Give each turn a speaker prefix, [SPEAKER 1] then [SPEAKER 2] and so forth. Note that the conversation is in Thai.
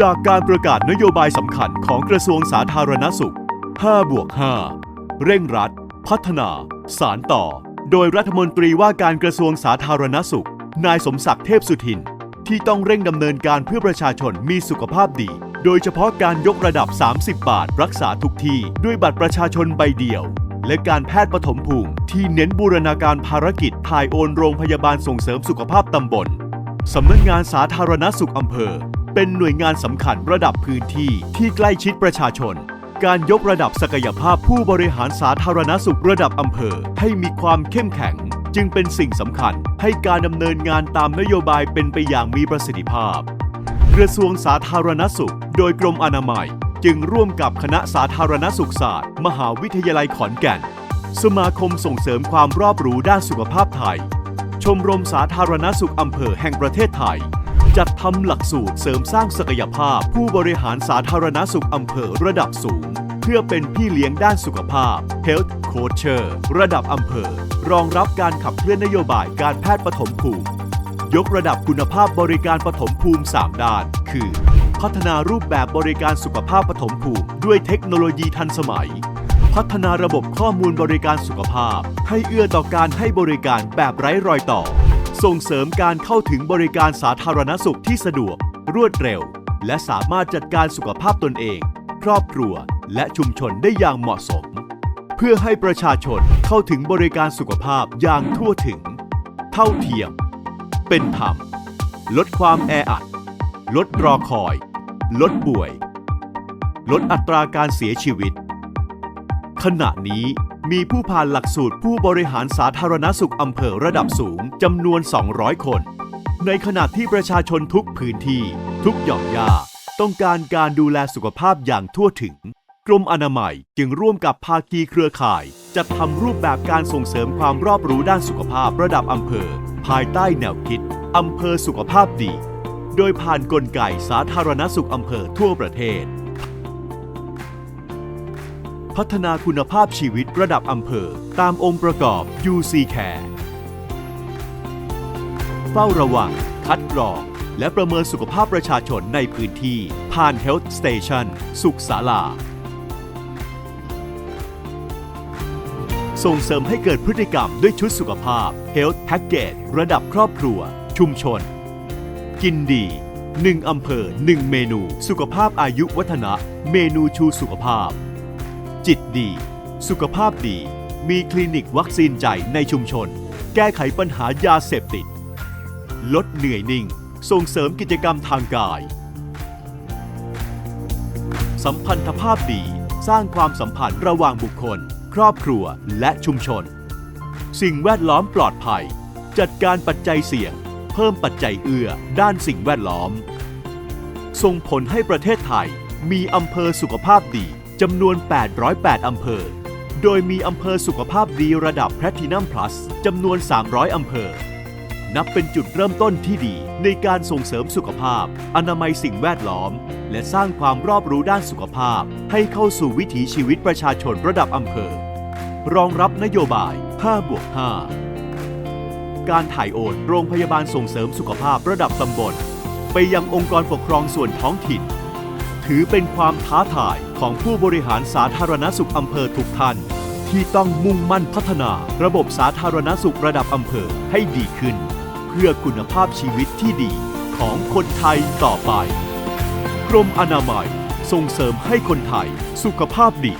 [SPEAKER 1] จากการประกาศนโยบายสำคัญของกระทรวงสาธารณสุข 5 บวก 5 เร่งรัด พัฒนา สารต่อ โดยรัฐมนตรีว่าการกระทรวงสาธารณสุข นายสมศักดิ์เทพสุทิน ที่ต้องเร่งดำเนินการเพื่อประชาชนมีสุขภาพดี โดยเฉพาะการยกระดับ 30 บาท รักษาทุกที่ด้วยบัตรประชาชนใบเดียว และการแพทย์ปฐมภูมิที่เน้นบูรณาการภารกิจถ่ายโอนโรงพยาบาลส่งเสริมสุขภาพตำบลสำนักงานสาธารณสุขอำเภอ เป็นหน่วยงานสำคัญระดับพื้นที่ที่ใกล้ชิดประชาชน การยกระดับศักยภาพผู้บริหารสาธารณสุขระดับอำเภอให้มีความเข้มแข็ง จึงเป็นสิ่งสำคัญให้การดำเนินงานตามนโยบายเป็นไปอย่างมีประสิทธิภาพ กระทรวงสาธารณสุข โดยกรมอนามัย จึงร่วมกับคณะสาธารณสุขศาสตร์ มหาวิทยาลัยขอนแก่น สมาคมส่งเสริมความรอบรู้ด้านสุขภาพไทย ชมรมสาธารณสุขอำเภอแห่งประเทศไทย จัดทำหลักสูตรเสริมสร้างศักยภาพ ผู้บริหารสาธารณสุขอำเภอระดับสูง เพื่อเป็นพี่เลี้ยงด้านสุขภาพ Health Coacher ระดับอำเภอ รองรับการขับเคลื่อนนโยบายการแพทย์ปฐมภูมิ ยกระดับคุณภาพบริการปฐมภูมิ 3 ด้าน คือ พัฒนารูปแบบบริการสุขภาพปฐมภูมิ ด้วยเทคโนโลยีทันสมัย พัฒนาระบบข้อมูลบริการสุขภาพ ให้เอื้อต่อการให้บริการแบบไร้รอยต่อ ส่งเสริมการเข้าถึงบริการสาธารณสุขที่สะดวก รวดเร็ว และสามารถจัดการสุขภาพตนเอง ครอบครัว และชุมชนได้อย่างเหมาะสม เพื่อให้ประชาชนเข้าถึงบริการสุขภาพอย่างทั่วถึง เท่าเทียม เป็นธรรม ลดความแออัด ลดรอคอย ลดป่วย ลดอัตราการเสียชีวิต ขณะนี้ มีผู้ผ่านหลักสูตรผู้บริหารสาธารณสุขอำเภอระดับสูงจำนวน 200 คน ในขณะที่ประชาชนทุกพื้นที่ ทุกหย่อมย่าต้องการการดูแลสุขภาพอย่างทั่วถึง กรมอนามัยจึงร่วมกับภาคีเครือข่าย จัดทำรูปแบบการส่งเสริมความรอบรู้ด้านสุขภาพระดับอำเภอ ภายใต้แนวคิดอำเภอสุขภาพดี โดยผ่านกลไกสาธารณสุขอำเภอทั่วประเทศ พัฒนาคุณภาพชีวิตระดับอำเภอ ตามองค์ประกอบ UC Care เฝ้าระวัง คัดกรอง และประเมินสุขภาพประชาชนในพื้นที่ ผ่าน Health Station สุขศาลา ส่งเสริมให้เกิดพฤติกรรมด้วยชุดสุขภาพ Health Package ระดับครอบครัว ชุมชน กินดี1อำเภอ 1 เมนู สุขภาพอายุวัฒนะ เมนูชูสุขภาพ จิตดี สุขภาพดี มีคลินิกวัคซีนใจในชุมชน แก้ไขปัญหายาเสพติด ลดเหนื่อยนิ่ง ส่งเสริมกิจกรรมทางกาย สัมพันธภาพดี สร้างความสัมพันธ์ระหว่างบุคคล ครอบครัวและชุมชน สิ่งแวดล้อมปลอดภัย จัดการปัจจัยเสี่ยง เพิ่มปัจจัยเอื้อด้านสิ่งแวดล้อม ส่งผลให้ประเทศไทยมีอำเภอสุขภาพดี จำนวน 808 อำเภอ โดยมีอำเภอสุขภาพดีระดับแพลทินัมพลัสจำนวน 300 อำเภอ นับเป็นจุดเริ่มต้นที่ดีในการส่งเสริมสุขภาพ อนามัยสิ่งแวดล้อม และสร้างความรอบรู้ด้านสุขภาพ ให้เข้าสู่วิถีชีวิตประชาชนระดับอำเภอ รองรับนโยบาย 5 บวก 5 การถ่ายโอนโรงพยาบาลส่งเสริมสุขภาพระดับตำบล ไปยังองค์กรปกครองส่วนท้องถิ่น ถือเป็นความท้าทายของผู้บริหารสาธารณสุขอำเภอทุกท่าน ที่ต้องมุ่งมั่นพัฒนาระบบสาธารณสุขระดับอำเภอให้ดีขึ้น เพื่อคุณภาพชีวิตที่ดีของคนไทยต่อไป กรมอนามัยส่งเสริมให้คนไทยสุขภาพดี